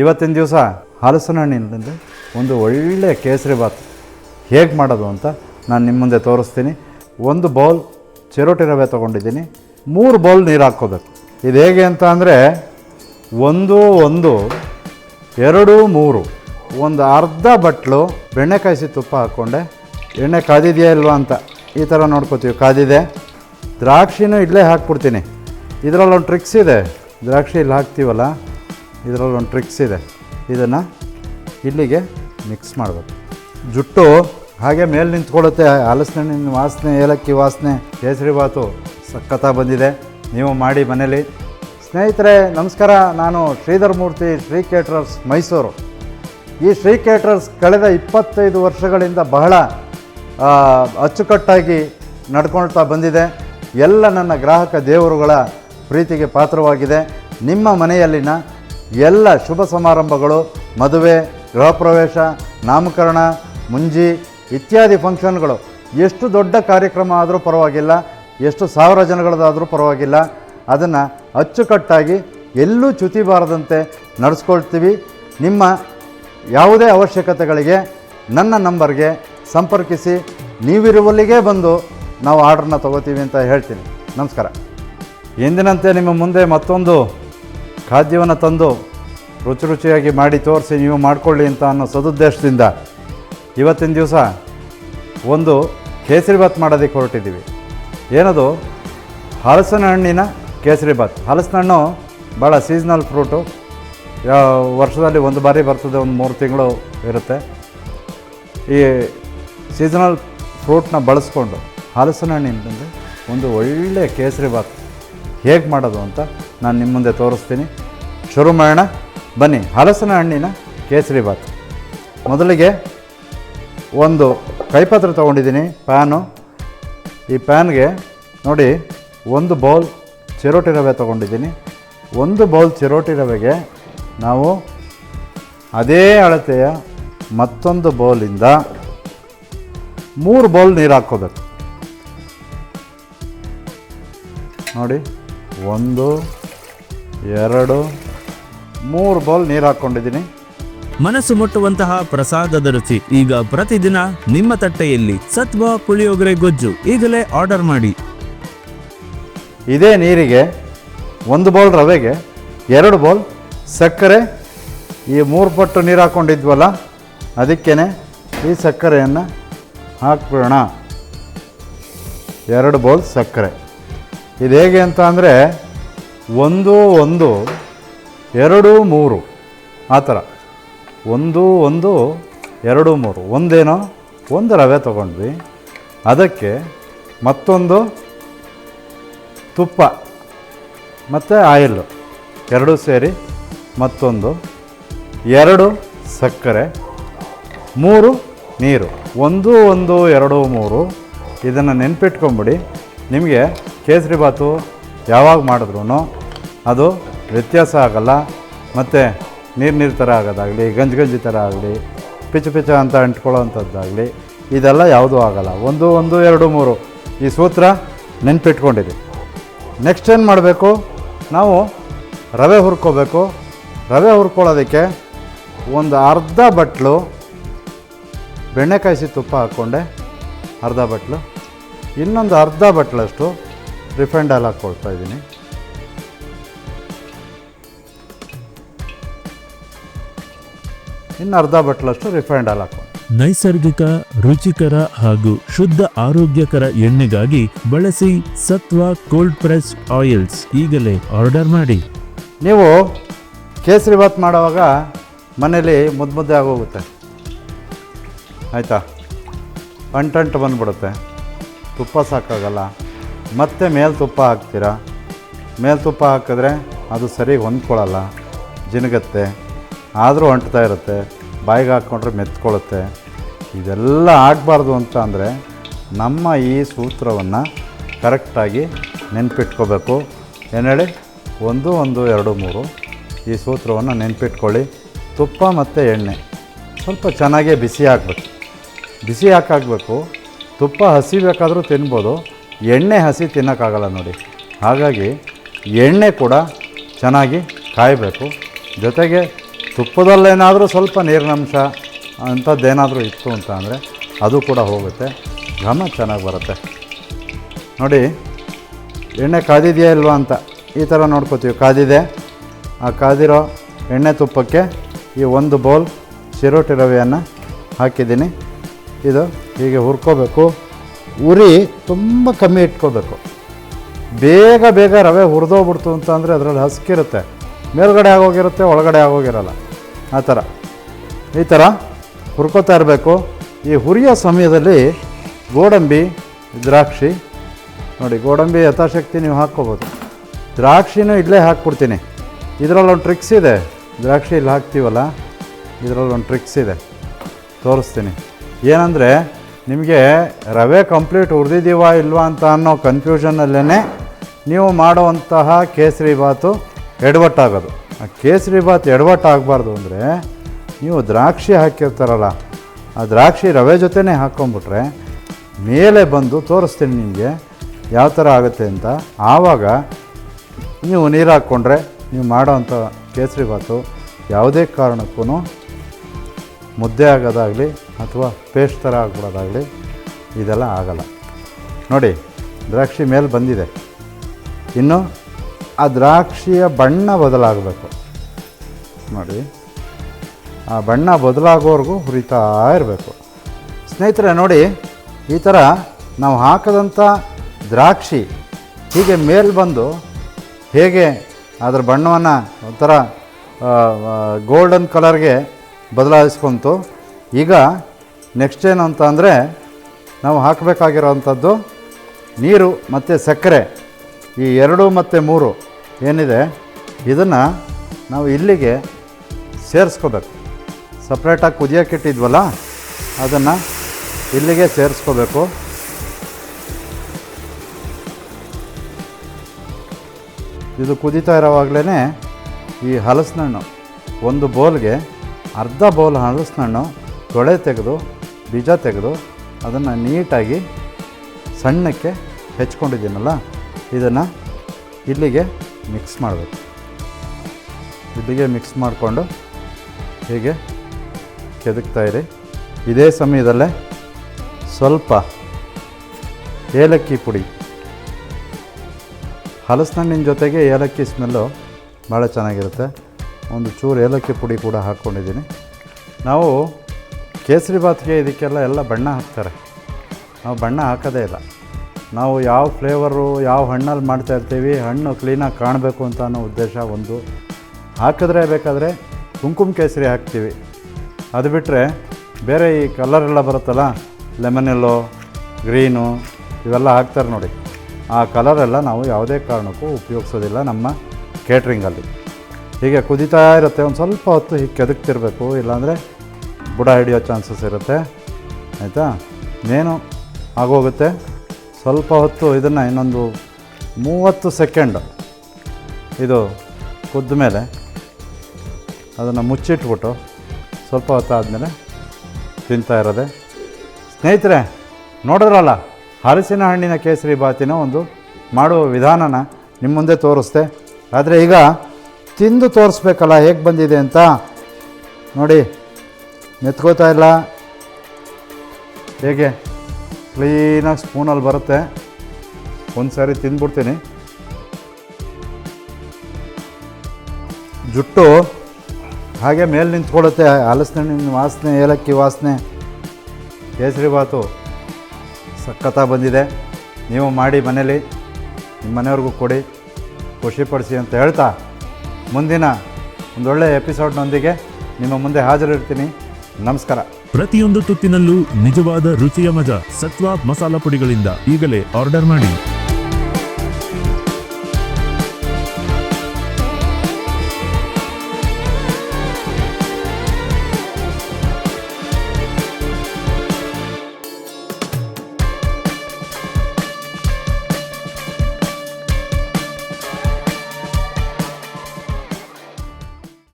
ಇವತ್ತಿನ ದಿವಸ ಹಲಸಿನ ಹಣ್ಣಿನಿಂದ ಒಂದು ಒಳ್ಳೆಯ ಕೇಸರಿ ಬಾತ್ ಹೇಗೆ ಮಾಡೋದು ಅಂತ ನಾನು ನಿಮ್ಮ ಮುಂದೆ ತೋರಿಸ್ತೀನಿ. ಒಂದು ಬೌಲ್ ಚಿರೋಟಿ ರವೆ ತೊಗೊಂಡಿದ್ದೀನಿ. ಮೂರು ಬೌಲ್ ನೀರು ಹಾಕ್ಕೋಬೇಕು. ಇದು ಹೇಗೆ ಅಂತ ಅಂದರೆ ಒಂದು ಒಂದು, ಎರಡು, ಮೂರು. ಒಂದು ಅರ್ಧ ಬಟ್ಲು ಬೆಣ್ಣೆ ಕಾಯಿಸಿ ತುಪ್ಪ ಹಾಕ್ಕೊಂಡೆ. ಎಣ್ಣೆ ಕಾದಿದೆಯಾ ಇಲ್ವಾ ಅಂತ ಈ ಥರ ನೋಡ್ಕೋತೀವಿ. ಕಾದಿದೆ. ದ್ರಾಕ್ಷಿನೂ ಇಲ್ಲೇ ಹಾಕ್ಬಿಡ್ತೀನಿ. ಇದರಲ್ಲೊಂದು ಟ್ರಿಕ್ಸ್ ಇದೆ. ದ್ರಾಕ್ಷಿ ಇಲ್ಲಿ ಹಾಕ್ತೀವಲ್ಲ? ಇದರಲ್ಲೊಂದು ಟ್ರಿಕ್ಸ್ ಇದೆ. ಇದನ್ನು ಇಲ್ಲಿಗೆ ಮಿಕ್ಸ್ ಮಾಡಬೇಕು. ಜುಟ್ಟು ಹಾಗೆ ಮೇಲೆ ನಿಂತ್ಕೊಳ್ಳುತ್ತೆ. ಹಲಸಿನ ವಾಸನೆ, ಏಲಕ್ಕಿ ವಾಸನೆ, ಕೇಸರಿ ಬಾತು ಸಖತ್ತಾಗಿ ಬಂದಿದೆ. ನೀವು ಮಾಡಿ ಮನೇಲಿ. ಸ್ನೇಹಿತರೆ, ನಮಸ್ಕಾರ. ನಾನು ಶ್ರೀಧರ್ ಮೂರ್ತಿ, ಶ್ರೀ ಕೇಟ್ರರ್ಸ್ ಮೈಸೂರು. ಈ ಶ್ರೀ ಕೇಟ್ರರ್ಸ್ ಕಳೆದ ಇಪ್ಪತ್ತೈದು ವರ್ಷಗಳಿಂದ ಬಹಳ ಅಚ್ಚುಕಟ್ಟಾಗಿ ನಡ್ಕೊಳ್ತಾ ಬಂದಿದೆ. ಎಲ್ಲ ನನ್ನ ಗ್ರಾಹಕ ದೇವರುಗಳ ಪ್ರೀತಿಗೆ ಪಾತ್ರವಾಗಿದೆ. ನಿಮ್ಮ ಮನೆಯಲ್ಲಿನ ಎಲ್ಲ ಶುಭ ಸಮಾರಂಭಗಳು, ಮದುವೆ, ಗೃಹ ಪ್ರವೇಶ, ನಾಮಕರಣ, ಮುಂಜಿ ಇತ್ಯಾದಿ ಫಂಕ್ಷನ್ಗಳು ಎಷ್ಟು ದೊಡ್ಡ ಕಾರ್ಯಕ್ರಮ ಆದರೂ ಪರವಾಗಿಲ್ಲ, ಎಷ್ಟು ಸಾವಿರ ಜನಗಳದಾದರೂ ಪರವಾಗಿಲ್ಲ. ಅದನ್ನು ಅಚ್ಚುಕಟ್ಟಾಗಿ ಎಲ್ಲೂ ಚ್ಯುತಿ ಬಾರದಂತೆ ನಡೆಸ್ಕೊಳ್ತೀವಿ. ನಿಮ್ಮ ಯಾವುದೇ ಅವಶ್ಯಕತೆಗಳಿಗೆ ನನ್ನ ನಂಬರ್ಗೆ ಸಂಪರ್ಕಿಸಿ, ನೀವಿರುವಲ್ಲಿಗೇ ಬಂದು ನಾವು ಆರ್ಡ್ರನ್ನ ತಗೋತೀವಿ ಅಂತ ಹೇಳ್ತೀನಿ. ನಮಸ್ಕಾರ. ಎಂದಿನಂತೆ ನಿಮ್ಮ ಮುಂದೆ ಮತ್ತೊಂದು ಖಾದ್ಯವನ್ನು ತಂದು ರುಚಿ ರುಚಿಯಾಗಿ ಮಾಡಿ ತೋರಿಸಿ ನೀವು ಮಾಡಿಕೊಳ್ಳಿ ಅಂತ ಅನ್ನೋ ಸದುದ್ದೇಶದಿಂದ ಇವತ್ತಿನ ದಿವಸ ಒಂದು ಕೇಸರಿ ಭಾತ್ ಮಾಡೋದಕ್ಕೆ ಹೊರಟಿದ್ದೀವಿ. ಏನದು? ಹಲಸಿನ ಹಣ್ಣಿನ ಕೇಸರಿ ಬಾತ್ ಹಲಸಿನ ಹಣ್ಣು ಭಾಳ ಸೀಸ್ನಲ್ ಫ್ರೂಟು ವರ್ಷದಲ್ಲಿ ಒಂದು ಬಾರಿ ಬರ್ತದೆ, ಒಂದು ಮೂರು ತಿಂಗಳು ಇರುತ್ತೆ. ಈ ಸೀಸನಲ್ ಫ್ರೂಟ್ನ ಬಳಸ್ಕೊಂಡು ಹಲಸಿನ ಹಣ್ಣಿನಿಂದ ಒಂದು ಒಳ್ಳೆಯ ಕೇಸರಿ ಭಾತ್ ಹೇಗೆ ಮಾಡೋದು ಅಂತ ನಾನು ನಿಮ್ಮ ಮುಂದೆ ತೋರಿಸ್ತೀನಿ. ಶುರು ಮಾಡೋಣ ಬನ್ನಿ, ಹಲಸಿನ ಹಣ್ಣಿನ ಕೇಸರಿ ಬಾತ್. ಮೊದಲಿಗೆ ಒಂದು ಕೈಪತ್ರ ತೊಗೊಂಡಿದ್ದೀನಿ, ಪ್ಯಾನು. ಈ ಪ್ಯಾನ್ಗೆ ನೋಡಿ, ಒಂದು ಬೌಲ್ ಚಿರೋಟಿ ರವೆ ತೊಗೊಂಡಿದ್ದೀನಿ. ಒಂದು ಬೌಲ್ ಚಿರೋಟಿ ರವೆಗೆ ನಾವು ಅದೇ ಅಳತೆಯ ಮತ್ತೊಂದು ಬೌಲಿಂದ ಮೂರು ಬೌಲ್ ನೀರು ಹಾಕ್ಕೋಬೇಕು. ನೋಡಿ, ಒಂದು ಎರಡು ಮೂರು ಬೌಲ್ ನೀರು ಹಾಕ್ಕೊಂಡಿದ್ದೀನಿ. ಮನಸ್ಸು ಮುಟ್ಟುವಂತಹ ಪ್ರಸಾದದ ರುಚಿ ಈಗ ಪ್ರತಿದಿನ ನಿಮ್ಮ ತಟ್ಟೆಯಲ್ಲಿ ಸತ್ವ ಪುಳಿಯೋಗರೆ ಗೊಜ್ಜು ಈಗಲೇ ಆರ್ಡರ್ ಮಾಡಿ. ಇದೇ ನೀರಿಗೆ ಒಂದು ಬೌಲ್ ರವೆಗೆ ಎರಡು ಬೌಲ್ ಸಕ್ಕರೆ ಈ ಮೂರು ಪಟ್ಟು ನೀರು ಹಾಕ್ಕೊಂಡಿದ್ವಲ್ಲ ಅದಕ್ಕೇ ಈ ಸಕ್ಕರೆಯನ್ನು ಹಾಕ್ಬಿಡೋಣ. ಎರಡು ಬೌಲ್ ಸಕ್ಕರೆ. ಇದು ಹೇಗೆ ಅಂತ ಅಂದರೆ ಒಂದು ಒಂದು, ಎರಡು, ಮೂರು. ಆ ಥರ. ಒಂದು ಒಂದು, ಎರಡು, ಮೂರು. ಒಂದೇನೋ? ಒಂದು ರವೆ ತೊಗೊಂಡ್ವಿ. ಅದಕ್ಕೆ ಮತ್ತೊಂದು ತುಪ್ಪ ಮತ್ತು ಆಯಿಲ್ಲು ಎರಡೂ ಸೇರಿ ಮತ್ತೊಂದು. ಎರಡು ಸಕ್ಕರೆ. ಮೂರು ನೀರು. ಒಂದು ಒಂದು, ಎರಡು, ಮೂರು. ಇದನ್ನು ನೆನ್ಪಿಟ್ಕೊಂಬಿಡಿ. ನಿಮಗೆ ಕೇಸರಿ ಬಾತು ಯಾವಾಗ ಮಾಡಿದ್ರೂ ಅದು ವ್ಯತ್ಯಾಸ ಆಗಲ್ಲ. ಮತ್ತು ನೀರು ನೀರು ಥರ ಆಗೋದಾಗಲಿ, ಗಂಜಿ ಗಂಜಿ ಥರ ಆಗಲಿ, ಪಿಚು ಪಿಚ ಅಂತ ಅಂಟ್ಕೊಳ್ಳೋ ಅಂಥದ್ದಾಗಲಿ ಇದೆಲ್ಲ ಯಾವುದೂ ಆಗಲ್ಲ. ಒಂದು ಒಂದು, ಎರಡು, ಮೂರು ಈ ಸೂತ್ರ ನೆನ್ಪಿಟ್ಕೊಂಡಿದೆ. ನೆಕ್ಸ್ಟ್ ಏನು ಮಾಡಬೇಕು? ನಾವು ರವೆ ಹುರ್ಕೋಬೇಕು. ರವೆ ಹುರ್ಕೊಳ್ಳೋದಕ್ಕೆ ಒಂದು ಅರ್ಧ ಬಟ್ಲು ಬೆಣ್ಣೆ ಕಾಯಿಸಿ ತುಪ್ಪ ಹಾಕ್ಕೊಂಡೆ. ಅರ್ಧ ಬಟ್ಲು. ಇನ್ನೊಂದು ಅರ್ಧ ಬಟ್ಲಷ್ಟು ರಿಫೈಂಡ್ ಆಲ್ ಹಾಕ್ಕೊಳ್ತಾ ಇದ್ದೀನಿ. ಇನ್ನು ಅರ್ಧ ಬಟ್ಲಷ್ಟು ರಿಫೈಂಡ್ ಆಯಿಲ್ ಹಾಕ್ಕೊಂಡು ನೈಸರ್ಗಿಕ ರುಚಿಕರ ಹಾಗೂ ಶುದ್ಧ ಆರೋಗ್ಯಕರ ಎಣ್ಣೆಗಾಗಿ ಬಳಸಿ ಸತ್ವ ಕೋಲ್ಡ್ ಪ್ರೆಸ್ ಆಯಿಲ್ಸ್ ಈಗಲೇ ಆರ್ಡರ್ ಮಾಡಿ. ನೀವು ಕೇಸರಿ ಬಾತ್ ಮಾಡುವಾಗ ಮನೇಲಿ ಮುದ್ದು ಮುದ್ದೆ ಆಗೋಗುತ್ತೆ. ಆಯಿತಾ? ಅಂಟಂಟು ಬಂದ್ಬಿಡುತ್ತೆ. ತುಪ್ಪ ಸಾಕಾಗಲ್ಲ. ಮತ್ತೆ ಮೇಲೆ ತುಪ್ಪ ಹಾಕ್ತೀರಾ? ಮೇಲೆ ತುಪ್ಪ ಹಾಕಿದ್ರೆ ಅದು ಸರಿ ಹೊಂದ್ಕೊಳ್ಳಲ್ಲ, ಜಿನಗತ್ತೆ, ಆದರೂ ಅಂಟ್ತಾ ಇರುತ್ತೆ, ಬಾಯಿಗೆ ಹಾಕ್ಕೊಂಡ್ರೆ ಮೆತ್ಕೊಳ್ಳುತ್ತೆ. ಇದೆಲ್ಲ ಆಗಬಾರ್ದು ಅಂತ ಅಂದರೆ ನಮ್ಮ ಈ ಸೂತ್ರವನ್ನು ಕರೆಕ್ಟಾಗಿ ನೆನ್ಪಿಟ್ಕೋಬೇಕು. ಏನು ಹೇಳಿ ಒಂದು ಒಂದು, ಎರಡು, ಮೂರು. ಈ ಸೂತ್ರವನ್ನು ನೆನ್ಪಿಟ್ಕೊಳ್ಳಿ. ತುಪ್ಪ ಮತ್ತು ಎಣ್ಣೆ. ಸ್ವಲ್ಪ ಚೆನ್ನಾಗೇ ಬಿಸಿ ಹಾಕಬೇಕು ಬಿಸಿ ಹಾಕಾಗಬೇಕು ತುಪ್ಪ ಹಸಿ ಬೇಕಾದರೂ ತಿನ್ಬೋದು ಎಣ್ಣೆ ಹಸಿ ತಿನ್ನೋಕ್ಕಾಗಲ್ಲ ನೋಡಿ. ಹಾಗಾಗಿ ಎಣ್ಣೆ ಕೂಡ ಚೆನ್ನಾಗಿ ಕಾಯಬೇಕು. ಜೊತೆಗೆ ತುಪ್ಪದಲ್ಲೇನಾದರೂ ಸ್ವಲ್ಪ ನೀರಿನಂಶ ಅಂಥದ್ದೇನಾದರೂ ಇತ್ತು ಅಂತ ಅಂದರೆ ಅದು ಕೂಡ ಹೋಗುತ್ತೆ. ಘಮ ಚೆನ್ನಾಗಿ ಬರುತ್ತೆ. ನೋಡಿ, ಎಣ್ಣೆ ಕಾದಿದೆಯಾ ಇಲ್ವಾ ಅಂತ ಈ ಥರ ನೋಡ್ಕೋತೀವಿ. ಕಾದಿದೆ. ಆ ಕಾದಿರೋ ಎಣ್ಣೆ ತುಪ್ಪಕ್ಕೆ ಈ ಒಂದು ಬೌಲ್ ಚಿರೋಟಿ ರವೆಯನ್ನು ಹಾಕಿದ್ದೀನಿ. ಇದು ಹೀಗೆ ಹುರ್ಕೋಬೇಕು. ಉರಿ ತುಂಬ ಕಮ್ಮಿ ಇಟ್ಕೋಬೇಕು. ಬೇಗ ಬೇಗ ರವೆ ಹುರಿದೋಗ್ಬಿಡ್ತು ಅಂತ ಅಂದರೆ ಅದರಲ್ಲಿ ಹಸ್ಕಿರುತ್ತೆ. ಮೇಲ್ಗಡೆ ಆಗೋಗಿರುತ್ತೆ, ಒಳಗಡೆ ಆಗೋಗಿರಲ್ಲ. ಆ ಥರ. ಈ ಥರ ಹುರ್ಕೋತಾ ಇರಬೇಕು. ಈ ಹುರಿಯೋ ಸಮಯದಲ್ಲಿ ಗೋಡಂಬಿ, ದ್ರಾಕ್ಷಿ, ನೋಡಿ ಗೋಡಂಬಿ ಯಥಾಶಕ್ತಿ ನೀವು ಹಾಕ್ಕೋಬೋದು. ದ್ರಾಕ್ಷಿನೂ ಇಲ್ಲೇ ಹಾಕ್ಬಿಡ್ತೀನಿ. ಇದರಲ್ಲೊಂದು ಟ್ರಿಕ್ಸ್ ಇದೆ. ದ್ರಾಕ್ಷಿ ಇಲ್ಲಿ ಹಾಕ್ತೀವಲ್ಲ? ಇದರಲ್ಲೊಂದು ಟ್ರಿಕ್ಸ್ ಇದೆ. ತೋರಿಸ್ತೀನಿ. ಏನಂದರೆ ನಿಮಗೆ ರವೆ ಕಂಪ್ಲೀಟ್ ಹುರಿದಿದ್ದೀವಾ ಇಲ್ವಾ ಅಂತ ಅನ್ನೋ ಕನ್ಫ್ಯೂಷನಲ್ಲೇ ನೀವು ಮಾಡುವಂತಹ ಕೇಸರಿ ಬಾತು ಎಡವಟ್ಟಾಗೋದು. ಆ ಕೇಸರಿ ಬಾತ್ ಎಡವಟ್ಟಾಗಬಾರ್ದು ಅಂದರೆ ನೀವು ದ್ರಾಕ್ಷಿ ಹಾಕಿರ್ತಾರಲ್ಲ, ಆ ದ್ರಾಕ್ಷಿ ರವೆ ಜೊತೆನೇ ಹಾಕ್ಕೊಂಬಿಟ್ರೆ ಮೇಲೆ ಬಂದು ತೋರಿಸ್ತೀನಿ ನಿಮಗೆ ಯಾವ ಥರ ಆಗುತ್ತೆ ಅಂತ. ಆವಾಗ ನೀವು ನೀರು ಹಾಕ್ಕೊಂಡ್ರೆ ನೀವು ಮಾಡೋವಂಥ ಕೇಸರಿ ಬಾತು ಯಾವುದೇ ಕಾರಣಕ್ಕೂ ಮುದ್ದೆ ಆಗೋದಾಗಲಿ ಅಥವಾ ಪೇಸ್ಟ್ ಥರ ಆಗ್ಬಿಡೋದಾಗಲಿ ಇದೆಲ್ಲ ಆಗಲ್ಲ. ನೋಡಿ, ದ್ರಾಕ್ಷಿ ಮೇಲೆ ಬಂದಿದೆ. ಇನ್ನು ಆ ದ್ರಾಕ್ಷಿಯ ಬಣ್ಣ ಬದಲಾಗಬೇಕು. ನೋಡಿ, ಆ ಬಣ್ಣ ಬದಲಾಗೋವರೆಗೂ ಹುರಿತಾ ಇರಬೇಕು. ಸ್ನೇಹಿತರೆ, ನೋಡಿ, ಈ ಥರ ನಾವು ಹಾಕದಂಥ ದ್ರಾಕ್ಷಿ ಹೀಗೆ ಮೇಲೆ ಬಂದು ಹೇಗೆ ಅದರ ಬಣ್ಣವನ್ನು ಒಂಥರ ಗೋಲ್ಡನ್ ಕಲರ್ಗೆ ಬದಲಾಯಿಸ್ಕೊಂತು. ಈಗ ನೆಕ್ಸ್ಟ್ ಏನು ಅಂತ ಅಂದರೆ ನಾವು ಹಾಕಬೇಕಾಗಿರೋವಂಥದ್ದು ನೀರು ಮತ್ತು ಸಕ್ಕರೆ. ಈ ಎರಡು ಮತ್ತು ಮೂರು ಏನಿದೆ, ಇದನ್ನು ನಾವು ಇಲ್ಲಿಗೆ ಸೇರಿಸ್ಕೋಬೇಕು. ಸಪ್ರೇಟಾಗಿ ಕುದಿಯೋಕ್ಕಿಟ್ಟಿದ್ವಲ್ಲ ಅದನ್ನು ಇಲ್ಲಿಗೆ ಸೇರಿಸ್ಕೋಬೇಕು. ಇದು ಕುದೀತಾ ಇರೋವಾಗಲೇ ಈ ಹಲಸಿನಣ್ಣು ಒಂದು ಬೌಲ್ಗೆ ಅರ್ಧ ಬೌಲ್ ಹಲಸಿನಣ್ಣು ತೊಳೆ ತೆಗೆದು, ಬೀಜ ತೆಗೆದು ಅದನ್ನು ನೀಟಾಗಿ ಸಣ್ಣಕ್ಕೆ ಹೆಚ್ಕೊಂಡಿದ್ದೀನಲ್ಲ, ಇದನ್ನು ಇಲ್ಲಿಗೆ ಮಿಕ್ಸ್ ಮಾಡಬೇಕು. ಇಲ್ಲಿಗೆ ಮಿಕ್ಸ್ ಮಾಡಿಕೊಂಡು ಹೀಗೆ ಕೆದಕ್ತಾ ಇರಿ. ಇದೇ ಸಮಯದಲ್ಲೇ ಸ್ವಲ್ಪ ಏಲಕ್ಕಿ ಪುಡಿ. ಹಲಸಿನಣ್ಣಿನ ಜೊತೆಗೆ ಏಲಕ್ಕಿ ಸ್ಮೆಲ್ಲು ಭಾಳ ಚೆನ್ನಾಗಿರುತ್ತೆ. ಒಂದು ಚೂರು ಏಲಕ್ಕಿ ಪುಡಿ ಕೂಡ ಹಾಕ್ಕೊಂಡಿದ್ದೀನಿ. ನಾವು ಕೇಸರಿ ಬಾತ್ಗೆ ಇದಕ್ಕೆಲ್ಲ ಎಲ್ಲ ಬಣ್ಣ ಹಾಕ್ತಾರೆ. ನಾವು ಬಣ್ಣ ಹಾಕೋದೇ ಇಲ್ಲ. ನಾವು ಯಾವ ಫ್ಲೇವರು, ಯಾವ ಹಣ್ಣಲ್ಲಿ ಮಾಡ್ತಾ ಇರ್ತೀವಿ, ಹಣ್ಣು ಕ್ಲೀನಾಗಿ ಕಾಣಬೇಕು ಅಂತ ಅನ್ನೋ ಉದ್ದೇಶ ಒಂದು. ಹಾಕಿದ್ರೆ ಬೇಕಾದರೆ ಕುಂಕುಮ ಕೇಸರಿ ಹಾಕ್ತೀವಿ. ಅದು ಬಿಟ್ಟರೆ ಬೇರೆ ಈ ಕಲರೆಲ್ಲ ಬರುತ್ತಲ್ಲ ಲೆಮನ್ ಎಲ್ಲೋ ಗ್ರೀನು ಇವೆಲ್ಲ ಹಾಕ್ತಾರೆ ನೋಡಿ. ಆ ಕಲರೆಲ್ಲ ನಾವು ಯಾವುದೇ ಕಾರಣಕ್ಕೂ ಉಪಯೋಗಿಸೋದಿಲ್ಲ ನಮ್ಮ ಕೇಟ್ರಿಂಗಲ್ಲಿ ಹೀಗೆ ಕುದಿತಾ ಇರುತ್ತೆ. ಒಂದು ಸ್ವಲ್ಪ ಹೊತ್ತು ಹೀಗೆ ಕೆದಕ್ತಿರಬೇಕು. ಇಲ್ಲಾಂದರೆ ಬುಡ ಹಿಡಿಯೋ ಚಾನ್ಸಸ್ ಇರುತ್ತೆ. ಆಯಿತಾ? ಇನ್ನೇನು ಆಗೋಗುತ್ತೆ? ಸ್ವಲ್ಪ ಹೊತ್ತು ಇದನ್ನು ಇನ್ನೊಂದು ಮೂವತ್ತು ಸೆಕೆಂಡ್ ಇದು ಕುದ್ದ ಮೇಲೆ ಅದನ್ನು ಮುಚ್ಚಿಟ್ಬಿಟ್ಟು ಸ್ವಲ್ಪ ಹೊತ್ತಾದಮೇಲೆ ತಿಂತಾ ಇರೋದೆ. ಸ್ನೇಹಿತರೆ, ನೋಡಿದ್ರಲ್ಲ, ಹಲಸಿನ ಹಣ್ಣಿನ ಕೇಸರಿ ಬಾತಿನ ಒಂದು ಮಾಡುವ ವಿಧಾನನ ನಿಮ್ಮ ಮುಂದೆ ತೋರಿಸ್ದೆ. ಆದರೆ ಈಗ ತಿಂದು ತೋರಿಸ್ಬೇಕಲ್ಲ, ಹೇಗೆ ಬಂದಿದೆ ಅಂತ. ನೋಡಿ, ಮೆತ್ಕೋತಾ ಇಲ್ಲ. ಹೇಗೆ? ಕ್ಲೀನಾಗಿ ಸ್ಪೂನಲ್ಲಿ ಬರುತ್ತೆ. ಒಂದು ಸಾರಿ ತಿಂದ್ಬಿಡ್ತೀನಿ. ಜುಟ್ಟು ಹಾಗೆ ಮೇಲೆ ನಿಂತ್ಕೊಳ್ಳುತ್ತೆ. ಹಲಸಿನ ವಾಸನೆ, ಏಲಕ್ಕಿ ವಾಸನೆ, ಕೇಸರಿ ಬಾತು ಸಖತ್ತಾಗಿ ಬಂದಿದೆ. ನೀವು ಮಾಡಿ ಮನೇಲಿ ನಿಮ್ಮ ಮನೆಯವ್ರಿಗೂ ಕೊಡಿ ಖುಷಿಪಡಿಸಿ ಅಂತ ಹೇಳ್ತಾ ಮುಂದಿನ ಒಂದೊಳ್ಳೆ ಎಪಿಸೋಡ್ನೊಂದಿಗೆ ನಿಮ್ಮ ಮುಂದೆ ಹಾಜರಿರ್ತೀನಿ. ನಮಸ್ಕಾರ. ಪ್ರತಿಯೊಂದು ತುತ್ತಿನಲ್ಲೂ ನಿಜವಾದ ರುಚಿಯ ಮಜಾ ಸತ್ವ ಮಸಾಲಾ ಪುಡಿಗಳಿಂದ ಈಗಲೇ ಆರ್ಡರ್ ಮಾಡಿ.